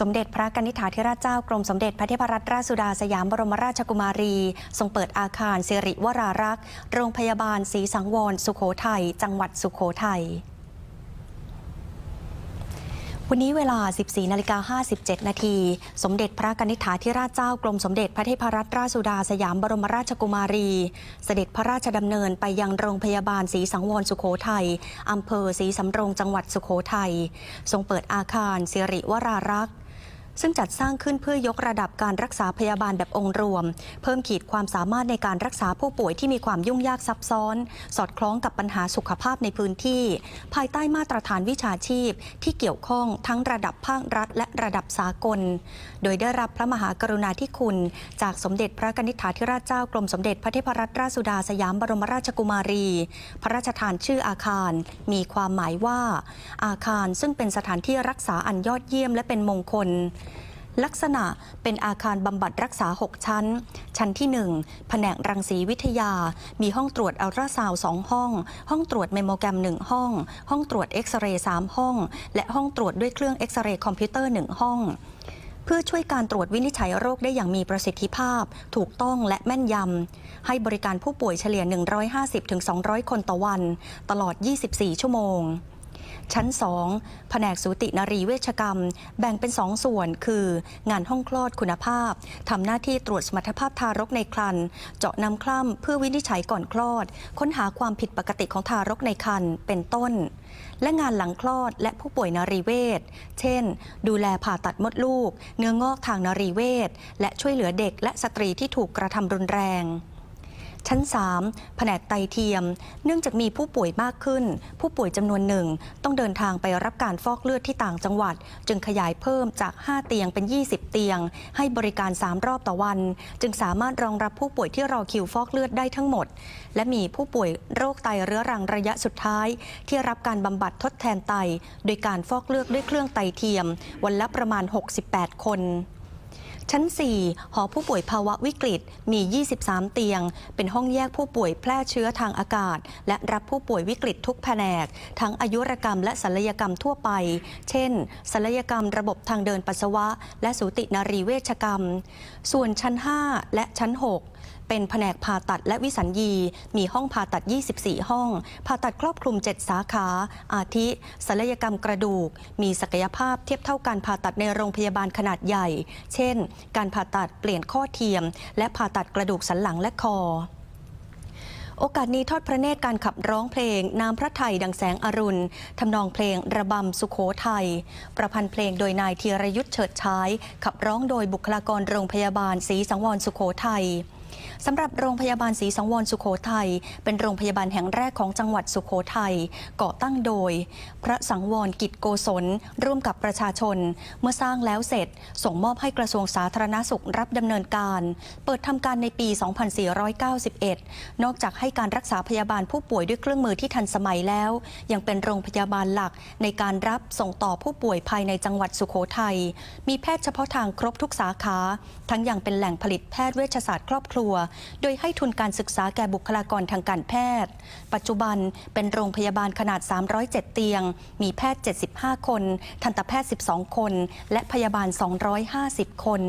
สมเด็จพระกนิษฐาธิราชเจ้ากรมสมเด็จพระเทพรัตนราชสุดาสยามบรมราชกุมารี ทรงเปิดอาคารสิริวรารักษ์โรงพยาบาลศรีสังวร สุโขทัยจังหวัดสุโขทัยวันนี้เวลา 14นาฬิกา57 นาที สมเด็จพระกนิษฐาธิราชเจ้ากรมสมเด็จพระเทพรัตนราชสุดาสยามบรมราชกุมารี เสด็จพระราชดำเนินไปยังโรงพยาบาลศรีสังวรสุโขทัยอำเภอศรีสำโรงจังหวัดสุโขทัย ทรงเปิดอาคารสิริวรารักษ์ ซึ่งจัดสร้างขึ้นเพื่อยกระดับการรักษาพยาบาลแบบองค์รวม เพิ่มขีดความสามารถในการรักษาผู้ป่วยที่มีความยุ่งยากซับซ้อน สอดคล้องกับปัญหาสุขภาพในพื้นที่ ภายใต้มาตรฐานวิชาชีพ ที่เกี่ยวข้องทั้งระดับภาครัฐ และระดับสากล โดยได้รับพระมหากรุณาธิคุณ จากสมเด็จพระกนิษฐาธิราชเจ้ากรมสมเด็จพระเทพรัตนราชสุดาสยามบรมราชกุมารี พระราชทานชื่ออาคาร มีความหมายว่า อาคารซึ่งเป็นสถานที่รักษาอันยอดเยี่ยมและเป็นมงคล ลักษณะเป็นอาคารบำบัดรักษา 6 ชั้น ชั้นที่ 1 แผนกรังสีวิทยา มีห้องตรวจอัลตราซาวด์2ห้อง ห้องตรวจเมโมแกรม 1 ห้อง ห้องตรวจเอ็กซเรย์3ห้อง และห้องตรวจด้วยเครื่องเอ็กซเรย์คอมพิวเตอร์ 1 ห้องเพื่อช่วยการตรวจวินิจฉัยโรคได้อย่างมีประสิทธิภาพ ถูกต้องและแม่นยำ ให้บริการผู้ป่วยเฉลี่ย 150-200 คนต่อวัน ตลอด 24 ชั่วโมง ชั้น 2 แผนกสูตินรีเวชกรรม แบ่งเป็น 2 ส่วน คือ งานห้องคลอดคุณภาพ ทำหน้าที่ตรวจสมรรถภาพทารกในครรภ์เจาะน้ำคล่ำเพื่อวินิจฉัยก่อนคลอด ค้นหาความผิดปกติของทารกในครรภ์เป็นต้น และงานหลังคลอดและผู้ป่วยนรีเวชเช่น ดูแลผ่าตัดมดลูก เนื้องอกทางนรีเวชและช่วยเหลือเด็กและสตรีที่ถูกกระทำรุนแรง ชั้น 3 แผนกไตเทียม เนื่องจากมีผู้ป่วยมากขึ้น ผู้ป่วยจำนวนหนึ่ง ต้องเดินทางไปรับการฟอกเลือดที่ต่างจังหวัด จึงขยายเพิ่มจาก 5 เตียงเป็น 20 เตียง ให้บริการ 3 รอบต่อวัน จึงสามารถรองรับผู้ป่วยที่รอคิวฟอกเลือดได้ทั้งหมด และมีผู้ป่วยโรคไตเรื้อรังระยะสุดท้าย ที่รับการบำบัดทดแทนไต โดยการฟอกเลือดด้วยเครื่องไตเทียม วันละประมาณ 68 คน ชั้น 4 หอผู้ป่วยภาวะวิกฤตมี 23 เตียง เป็นห้องแยกผู้ป่วยแพร่เชื้อทางอากาศ และรับผู้ป่วยวิกฤตทุกแผนก ทั้งอายุรกรรมและศัลยกรรมทั่วไป เช่นศัลยกรรมระบบทางเดินปัสสาวะ และสูตินรีเวชกรรม ส่วนชั้น 5 และชั้น 6 เป็นแผนกผ่าตัดและวิสัญญี มีห้องผ่าตัด 24 ห้อง ผ่าตัดครอบคลุม 7 สาขา อาทิศัลยกรรมกระดูก มีศักยภาพเทียบเท่าการผ่าตัดในโรงพยาบาลขนาดใหญ่ เช่น การผ่าตัดเปลี่ยนข้อเทียม และผ่าตัดกระดูกสันหลังและคอโอกาสนี้ทอดพระเนตรการขับร้องเพลง น้ำพระไทยดังแสงอรุณ ทำนองเพลงระบำสุขโขทัย ประพันธ์เพลงโดยนายธีรยุทธ์เฉิดฉาย ขับร้องโดยบุคลากรโรงพยาบาลศรีสังวรสุขโขทัย สำหรับโรงพยาบาลศรีสังวรสุขโขทัยเป็นโรงพยาบาลแห่งแรกของจังหวัดสุขโขทัยก่อตั้งโดย พระสังวรกิจโกศล ร่วมกับประชาชน เมื่อสร้างแล้วเสร็จ ส่งมอบให้กระทรวงสาธารณสุขรับดำเนินการ เปิดทำการในปี 2491 นอกจากให้การรักษาพยาบาลผู้ป่วยด้วยเครื่องมือที่ทันสมัยแล้ว ยังเป็นโรงพยาบาลหลักในการรับส่งต่อผู้ป่วยภายในจังหวัดสุขโขทัยมีแพทย์เฉพาะทางครบทุกสาขา ทั้งยังเป็นแหล่งผลิตแพทย์เวชศาสตร์ครอบครัว โดยให้ทุนการศึกษาแก่บุคลากรทางการแพทย์ ปัจจุบันเป็นโรงพยาบาลขนาด 307 เตียง มีแพทย์ 75 คน ทันตแพทย์ 12 คน และพยาบาล 250 คน